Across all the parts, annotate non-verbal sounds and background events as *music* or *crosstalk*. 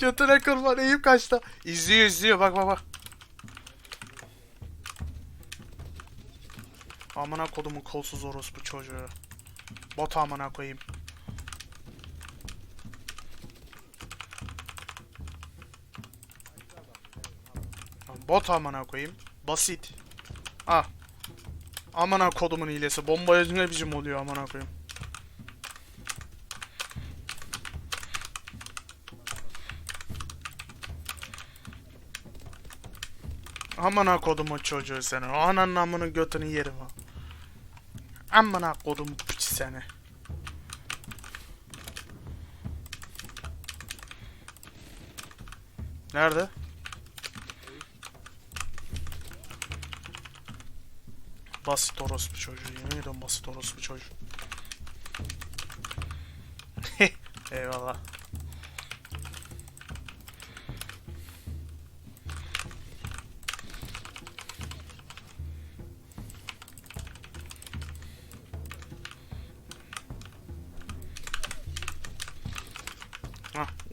Götüne kurban Eyüp kaçta. İzliyor izliyor bak bak bak. Amına kodumun kolsuz orospu çocuğu. Bot amına koyayım. Bot amına koyayım. Basit. Ah. Amına kodumun hilesi. Bombaya ne biçim oluyor amına koyayım. Amına kodumun çocuğu seni. Ananın amını götünü yerim ha. Amına kodum piç seni. Nerede? Basit orospu çocuğu. Yemin ediyorum basit orospu çocuğu. *laughs* Eyvallah.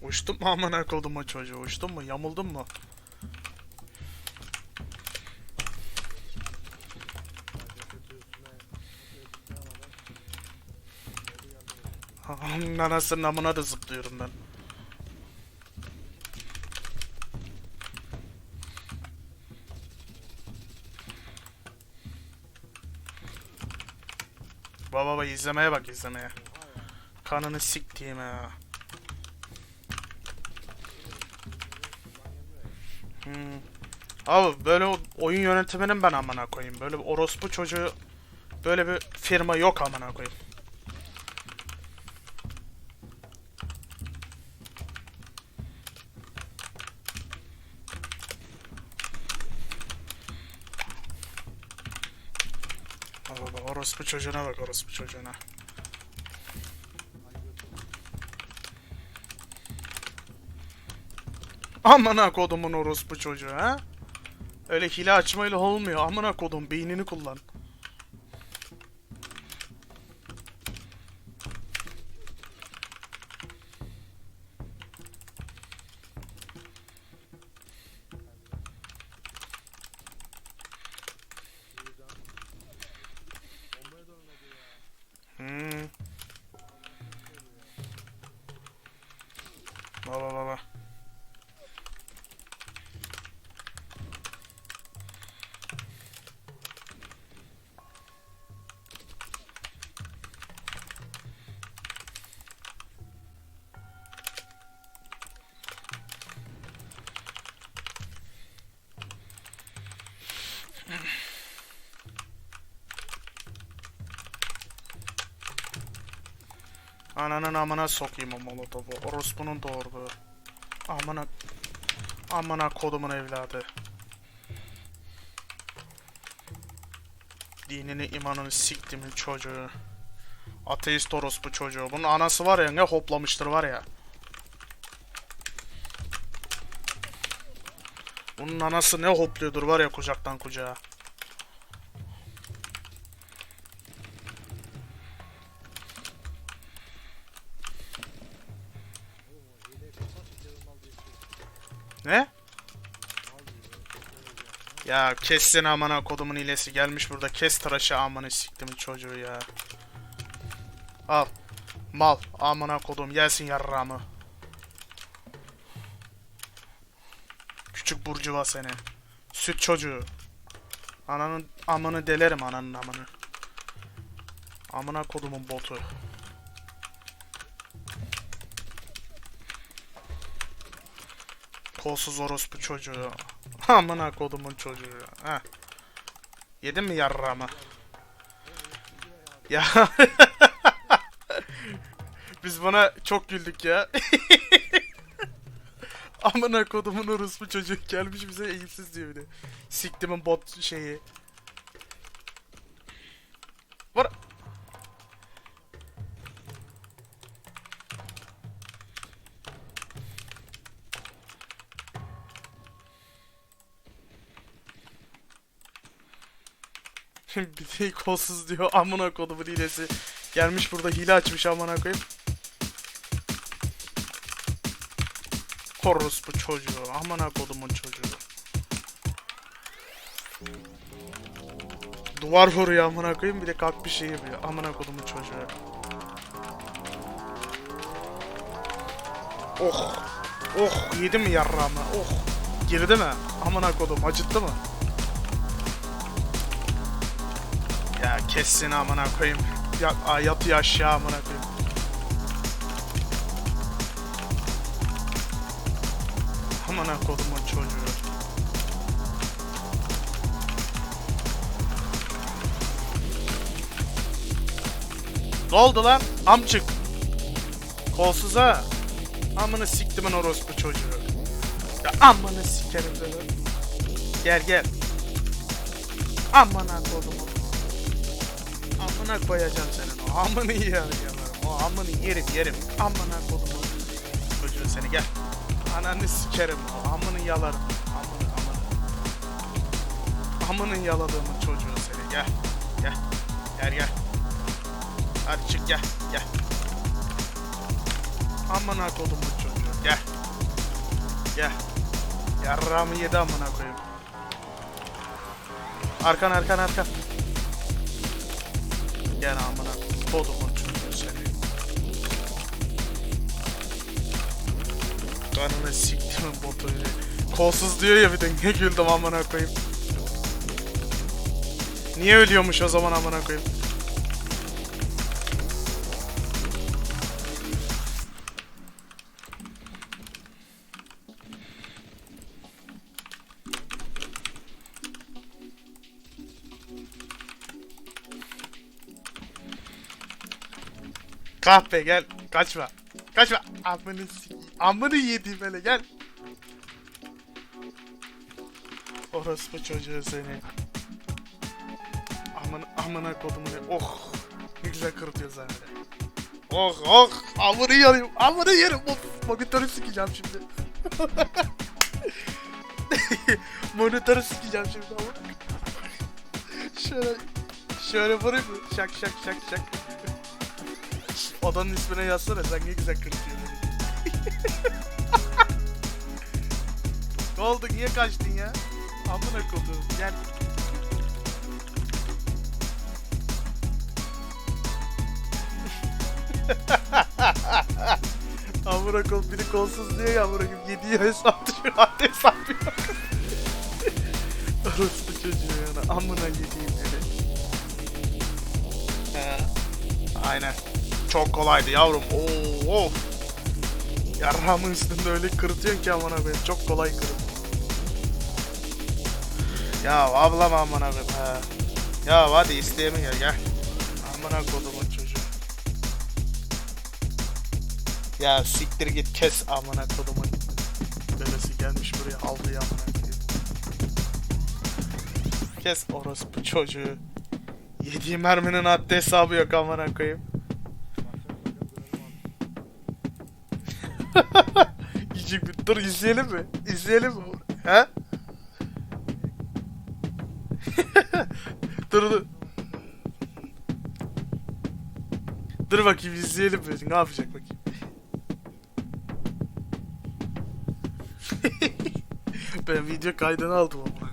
Hah, uçtun mu amına kodumun çocuğu? Uçtun mu? Yamuldun mu? Onun anasının amına da zıplıyorum ben. Baba baba izlemeye bak izlemeye. Kanını siktiğim ya. Hmm. Abi böyle oyun yönetiminin ben amına koyayım. Böyle bir orospu çocuğu böyle bir firma yok amına koyayım. Bak, orospu çocuğuna bak orospu çocuğuna. Amına kodumun orospu çocuğu ha? Öyle hile açmayla olmuyor. Amına kodum beynini kullan. Ananın amına sokayım o molotofu. Orospunun doğurduğu. Amına... Amına kodumun evladı. Dinini imanını siktimin çocuğu. Ateist orospu çocuğu. Bunun anası var ya ne hoplamıştır var ya. Bunun anası ne hopluyordur var ya kucaktan kucağa. Ne? Ya kessin amına kodumun hilesi gelmiş burada kes tıraşı amına siktimin çocuğu ya. Al. Mal amına kodum gelsin yarrağımı. Küçük burcuva seni. Süt çocuğu. Ananın amını delerim ananın amını. Amına kodumun botu. Kolsuz orospu çocuğu. *laughs* Amına kodumun çocuğu. Heh. Yedin mi yarrağımı? Ya. *laughs* Biz buna çok güldük ya. *laughs* Amına kodumun orospu çocuğu gelmiş bize eğimsiz diyor bir de. Siktimin bot şeyi. Var. Bir de kolsuz diyor amına kodumun hilesi. Gelmiş burada hile açmış amına koyayım. Horus bu çocuğu. Amına kodumun çocuğu. Duvar vuruyor amına koyayım bir de kalk bir şey yapıyor. Amına kodumun çocuğu. Oh. Oh yedi mi yarrağımı? Oh. Girdi mi? Amına kodum acıttı mı? Kessin amına koyayım. Ya, aa, yatıyor aşağı amına koyayım. Amına kodumun çocuğu. Ne oldu lan? Amçık. Kolsuz ha. Amını siktimin orospu çocuğu. Ya amını sikerim seni. Gel gel. Amına kodumun. Amına koyacağım senin o amını yerim O amını yerim yerim. Amına kodumun. Çocuğu seni gel. Ananı sikerim o amını yalarım. Amını amını. Amının yaladığımın çocuğu seni gel. Gel. Gel gel. Hadi çık gel. Gel. Amına kodumun çocuğu gel. Gel. Yarrağımı yedi amına koyayım. Arkan arkan arkan. Gel amına kodumun çocuğu seni. Kanını siktimin botu. Kolsuz diyor ya bir de ne güldüm amına koyayım. Niye ölüyormuş o zaman amına koyayım? Kahpe gel. Kaçma. Kaçma. Amını sikeyim. Amını yediğim hele gel. Orospu çocuğu seni. Amına, amına kodumu. Oh. Ne güzel kırıtıyor sen öyle. Oh oh. Amını yerim. Amını yerim. Of. Monitörü sikeceğim şimdi. *laughs* Monitörü sikeceğim şimdi. Amına. Şöyle. Şöyle vurayım mı? Şak şak şak şak. Odanın ismine yazsana sen ne güzel kırıtıyor beni. *laughs* ne oldu niye kaçtın ya? Amına koduğum gel. *laughs* amına kol biri kolsuz diyor ya amına koyayım yediği hesap düşüyor hadi hesap yok. *laughs* Orospu çocuğu yani amına yediğim. He. Aynen. Çok kolaydı yavrum. Oo, of. Yarrağımın üstünde öyle kırıtıyorsun ki amına koyayım. Çok kolay kırıt. Ya ablam amına koyayım ha. Ya hadi isteyemin gel gel. Amına kodumun çocuğu. Ya siktir git kes amına kodumun. Bebesi gelmiş buraya aldı ya amına koyayım. Kes orospu çocuğu. Yediğim merminin haddi hesabı yok amına koyayım. Yiyecek bir dur izleyelim mi? İzleyelim mi? He? *laughs* dur dur. Dur bakayım izleyelim mi? Ne yapacak bakayım? *laughs* ben video kaydını aldım ama.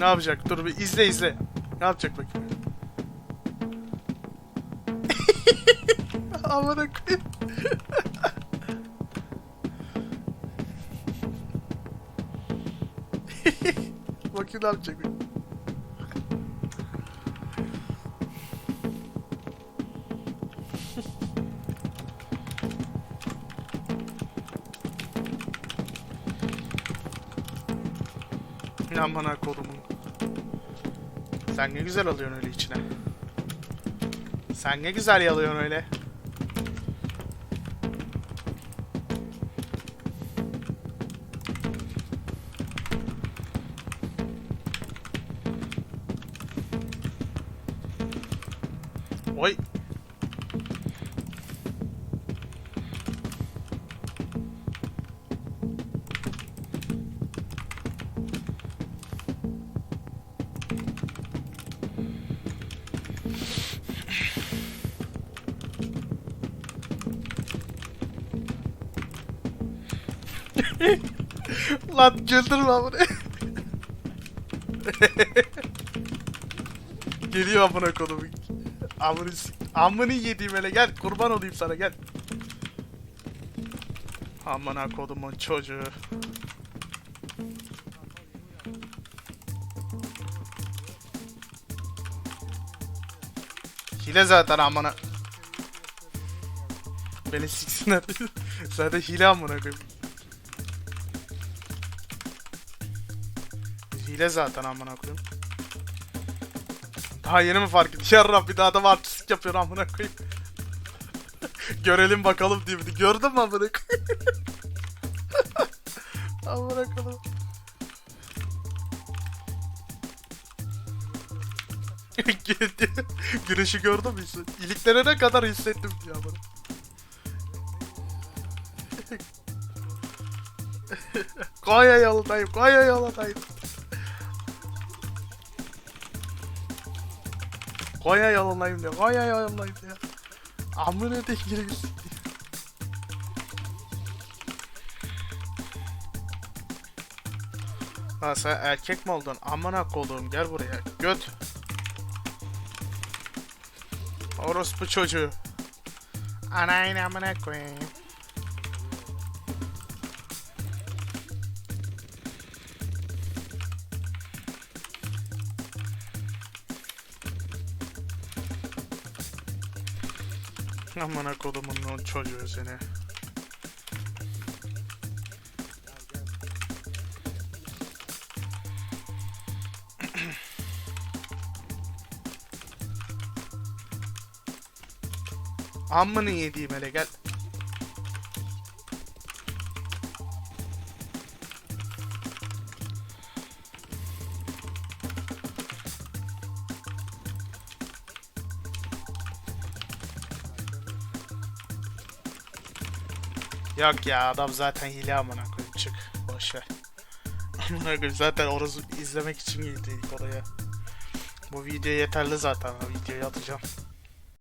Ne yapacak? Dur bir izle izle. Ne yapacak bakayım? Amına koyayım. bakayım ne yapacak? Amına *laughs* kodumun. Sen ne güzel alıyorsun öyle içine. Sen ne güzel yalıyorsun öyle. Oy. Lan güldürme amına. Geliyor amına kodumu. Amını amını yediğim hele gel kurban olayım sana gel. Amına kodumun çocuğu. Hile zaten amına. Beni siksinler. *laughs* zaten hile amına koyayım. Hile zaten amına koyayım. Daha yeni mi fark ettin? Yarrab bir daha adam artistlik yapıyor amına koyayım. *laughs* Görelim bakalım diye. Gördün mü amına koyayım? *laughs* amına koyayım. *laughs* Güneşi gördün mü? İliklerine kadar hissettim diye amına. Koya yolundayım, koya yolundayım. Koya yolundayım diyor, koya yolundayım diyor. Amına da giriyorsun diyor. Ha sen erkek mi oldun? Amına koduğum gel buraya. Göt. Orospu çocuğu. Anayın amına koyayım. *laughs* Amına kodumun o çocuğu seni. *clears throat* Amını yediğim hele gel. Yok ya adam zaten hile amına koyayım çık boş ver. *laughs* Amına koyayım zaten orası izlemek için gittik oraya. Bu video yeterli zaten videoyu atacağım.